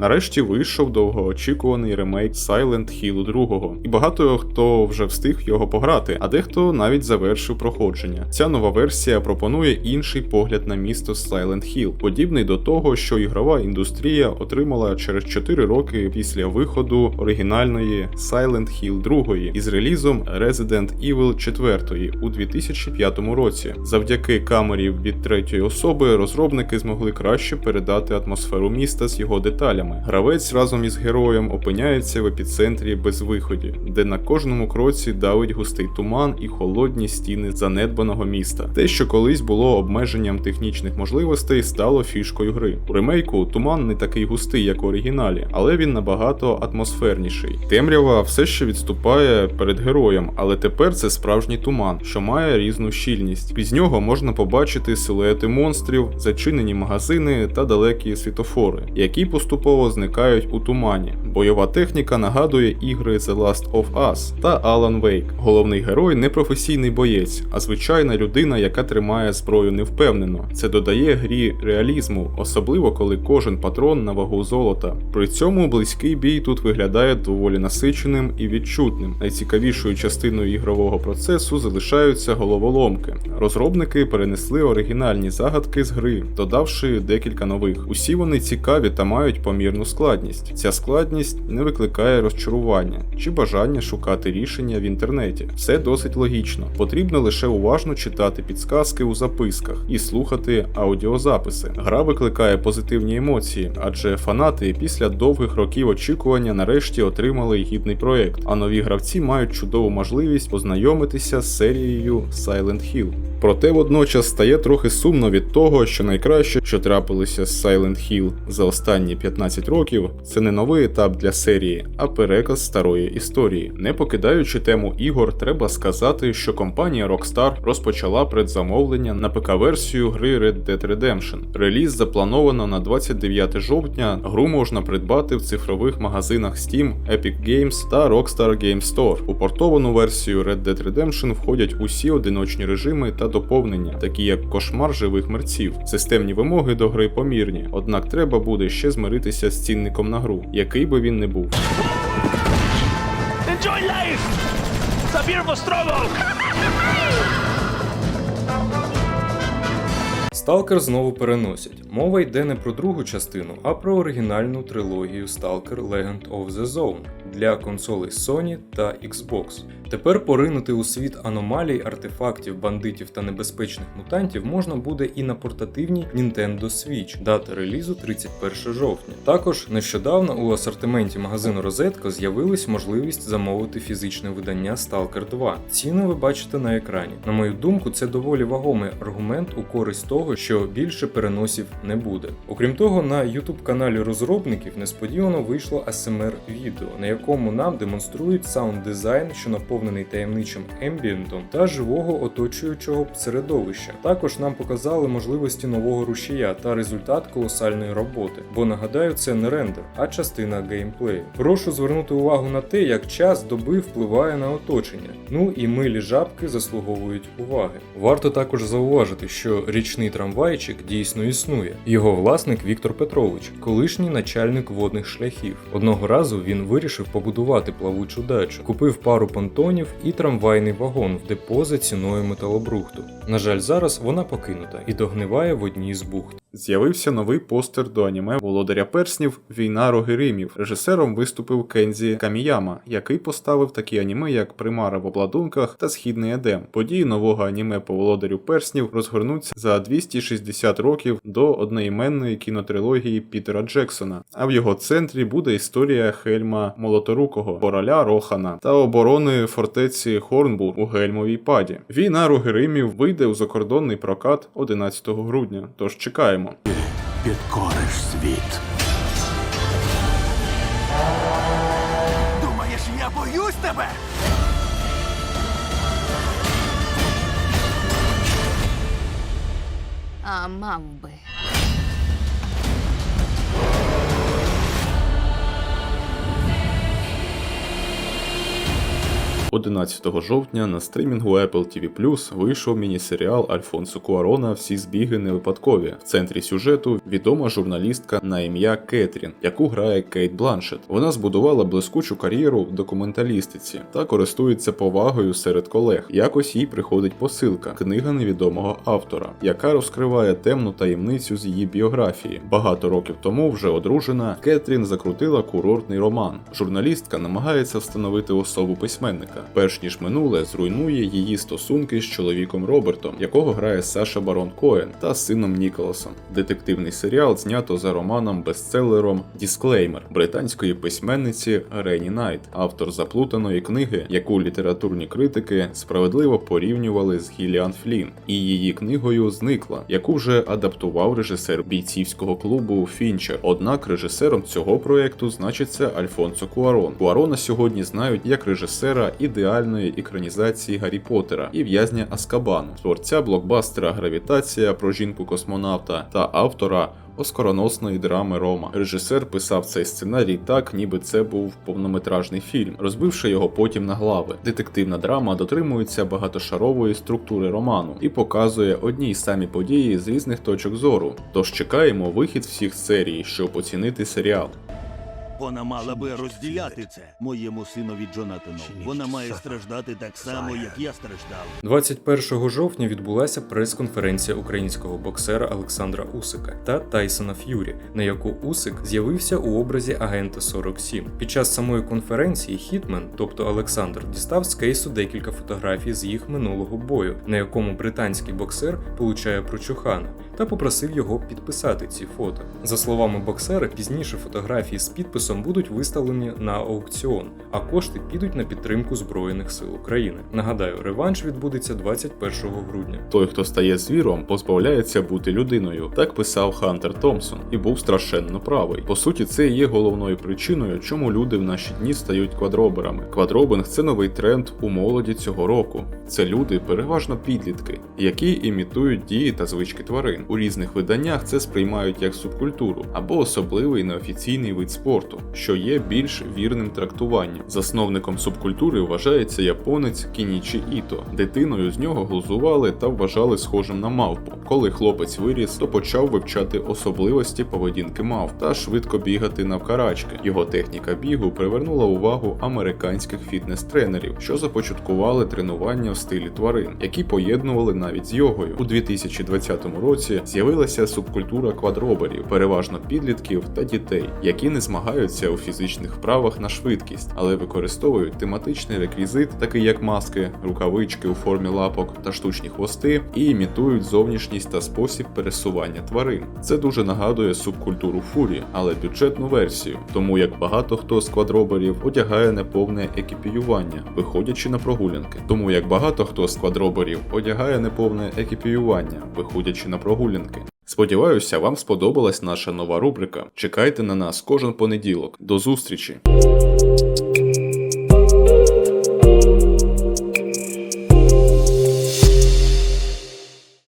Нарешті вийшов довгоочікуваний ремейк Silent Hill 2, і багато хто вже встиг його пограти, а дехто навіть завершив проходження. Ця нова версія пропонує інший погляд на місто Silent Hill, подібний до того, що ігрова індустрія отримала через 4 роки після виходу оригінальної Silent Hill 2 із релізом Resident Evil 4 у 2005 році. Завдяки камері від третьої особи розробники змогли краще передати атмосферу міста з його деталями. Гравець разом із героєм опиняється в епіцентрі безвиході, де на кожному кроці давить густий туман і холодні стіни занедбаного міста. Те, що колись було обмеженням технічних можливостей, стало фішкою гри. У ремейку туман не такий густий, як в оригіналі, але він набагато атмосферніший. Темрява все ще відступає перед героєм, але тепер це справжній туман, що має різну щільність. Крізь нього можна побачити силуети монстрів, зачинені магазини та далекі світофори, які поступово зникають у тумані. Бойова техніка нагадує ігри The Last of Us та Alan Wake. Головний герой не професійний боєць, а звичайна людина, яка тримає зброю невпевнено. Це додає грі реалізму, особливо коли кожен патрон на вагу золота. При цьому близький бій тут виглядає доволі насиченим і відчутним. Найцікавішою частиною ігрового процесу залишаються головоломки. Розробники перенесли оригінальні загадки з гри, додавши декілька нових. Усі вони цікаві та мають помірну складність. Ця складність не викликає розчарування чи бажання шукати рішення в інтернеті. Все досить логічно. Потрібно лише уважно читати підсказки у записках і слухати аудіозаписи. Гра викликає позитивні емоції, адже фанати після довгих років очікування нарешті отримали гідний проект, а нові гравці мають чудову можливість познайомитися з серією Silent Hill. Проте водночас стає трохи сумно від того, що найкраще, що трапилося з Silent Hill за останні 15 років, це не новий етап для серії, а переказ старої історії. Не покидаючи тему ігор, треба сказати, що компанія Rockstar розпочала предзамовлення на ПК-версію гри Red Dead Redemption. Реліз заплановано на 29 жовтня. Гру можна придбати в цифрових магазинах Steam, Epic Games та Rockstar Game Store. У портовану версію Red Dead Redemption входять усі одиночні режими та доповнення, такі як кошмар живих мерців. Системні вимоги до гри помірні, однак треба буде ще змиритися з цінником на гру, який би він не був. Enjoy life! Забір struggle! Сталкер знову переносять. Мова йде не про другу частину, а про оригінальну трилогію Stalker Legend of the Zone для консолей Sony та Xbox. Тепер поринути у світ аномалій, артефактів, бандитів та небезпечних мутантів можна буде і на портативній Nintendo Switch, дата релізу 31 жовтня. Також нещодавно у асортименті магазину Розетка з'явилась можливість замовити фізичне видання Stalker 2. Ціни ви бачите на екрані. На мою думку, це доволі вагомий аргумент у користь того, що більше переносів не буде. Окрім того, на YouTube каналі розробників несподівано вийшло ASMR відео, на якому нам демонструють саунд дизайн, що наповнений таємничим ембієнтом та живого оточуючого середовища. Також нам показали можливості нового рушія та результат колосальної роботи, бо нагадаю, це не рендер, а частина геймплею. Прошу звернути увагу на те, як час доби впливає на оточення. Ну і милі жабки заслуговують уваги. Варто також зауважити, що річний трамвайчик дійсно існує. Його власник Віктор Петрович, колишній начальник водних шляхів. Одного разу він вирішив побудувати плавучу дачу, купив пару понтонів і трамвайний вагон в депо за ціною металобрухту. На жаль, зараз вона покинута і догниває в одній з бухт. З'явився новий постер до аніме Володаря перснів Війна Рогеримів. Режисером виступив Кензі Каміяма, який поставив такі аніме, як Примара в обладунках та Східний Едем. Події нового аніме по володарю перснів розгорнуться за 260 років до одноіменної кінотрилогії Пітера Джексона. А в його центрі буде історія Хельма Молоторукого, короля Рохана та оборони фортеці Хорнбур у Гельмовій паді. Війна Рогеримів вийде у закордонний прокат 11 грудня. Тож чекаємо. Підкориш світ. Думаєш, я боюсь тебе? А мав би. 11 жовтня на стрімінгу Apple TV вийшов міні-серіал Альфонсо Куарона Всі збіги не випадкові. В центрі сюжету відома журналістка на ім'я Кетрін, яку грає Кейт Бланшет. Вона збудувала блискучу кар'єру в документалістиці та користується повагою серед колег. Якось їй приходить посилка, книга невідомого автора, яка розкриває темну таємницю з її біографії. Багато років тому, вже одружена, Кетрін закрутила курортний роман. Журналістка намагається встановити особу письменника, перш ніж минуле зруйнує її стосунки з чоловіком Робертом, якого грає Саша Барон Коен, та сином Ніколасом. Детективний серіал знято за романом бестселером Дісклеймер британської письменниці Рені Найт, автор заплутаної книги, яку літературні критики справедливо порівнювали з Гіліан Флін, і її книгою зникла, яку вже адаптував режисер бійцівського клубу Фінчер. Однак режисером цього проекту значиться Альфонсо Куарон. Куарона сьогодні знають як режисера ідеальної екранізації Гаррі Поттера і в'язня Аскабану, творця блокбастера Гравітація про жінку космонавта та автора. Оскароносної драми Рома. Режисер писав цей сценарій так, ніби це був повнометражний фільм, розбивши його потім на глави. Детективна драма дотримується багатошарової структури роману і показує одні й самі події з різних точок зору. Тож чекаємо вихід всіх серій, щоб оцінити серіал. Вона мала би розділяти це моєму синові Джонатану. Вона має страждати так само, як я страждав. 21 жовтня відбулася прес-конференція українського боксера Олександра Усика та Тайсона Ф'юрі, на яку Усик з'явився у образі агента 47. Під час самої конференції Хітмен, тобто Олександр, дістав з кейсу декілька фотографій з їх минулого бою, на якому британський боксер получає прочухана, та попросив його підписати ці фото. За словами боксера, пізніше фотографії з підписом будуть виставлені на аукціон, а кошти підуть на підтримку Збройних сил України. Нагадаю, реванш відбудеться 21 грудня. Той, хто стає звіром, позбавляється бути людиною. Так писав Хантер Томпсон і був страшенно правий. По суті, це є головною причиною, чому люди в наші дні стають квадроберами. Квадробинг це новий тренд у молоді цього року. Це люди, переважно підлітки, які імітують дії та звички тварин. У різних виданнях це сприймають як субкультуру або особливий неофіційний вид спорту, що є більш вірним трактуванням. Засновником субкультури вважається японець Кінічі Іто. Дитиною з нього глузували та вважали схожим на мавпу. Коли хлопець виріс, то почав вивчати особливості поведінки мавп та швидко бігати навкарачки. Його техніка бігу привернула увагу американських фітнес-тренерів, що започаткували тренування в стилі тварин, які поєднували навіть з йогою. У 2020 році з'явилася субкультура квадроберів, переважно підлітків та дітей, які не змагаються у фізичних вправах на швидкість, але використовують тематичний реквізит, такий як маски, рукавички у формі лапок та штучні хвости, і імітують зовнішність та спосіб пересування тварин. Це дуже нагадує субкультуру фурі, але бюджетну версію, тому як багато хто з квадроберів одягає неповне екіпіювання, виходячи на прогулянки. Тому як багато хто з квадроберів одягає неповне екіпіювання, виходячи на прогулянки. Сподіваюся, вам сподобалась наша нова рубрика. Чекайте на нас кожен понеділок. До зустрічі!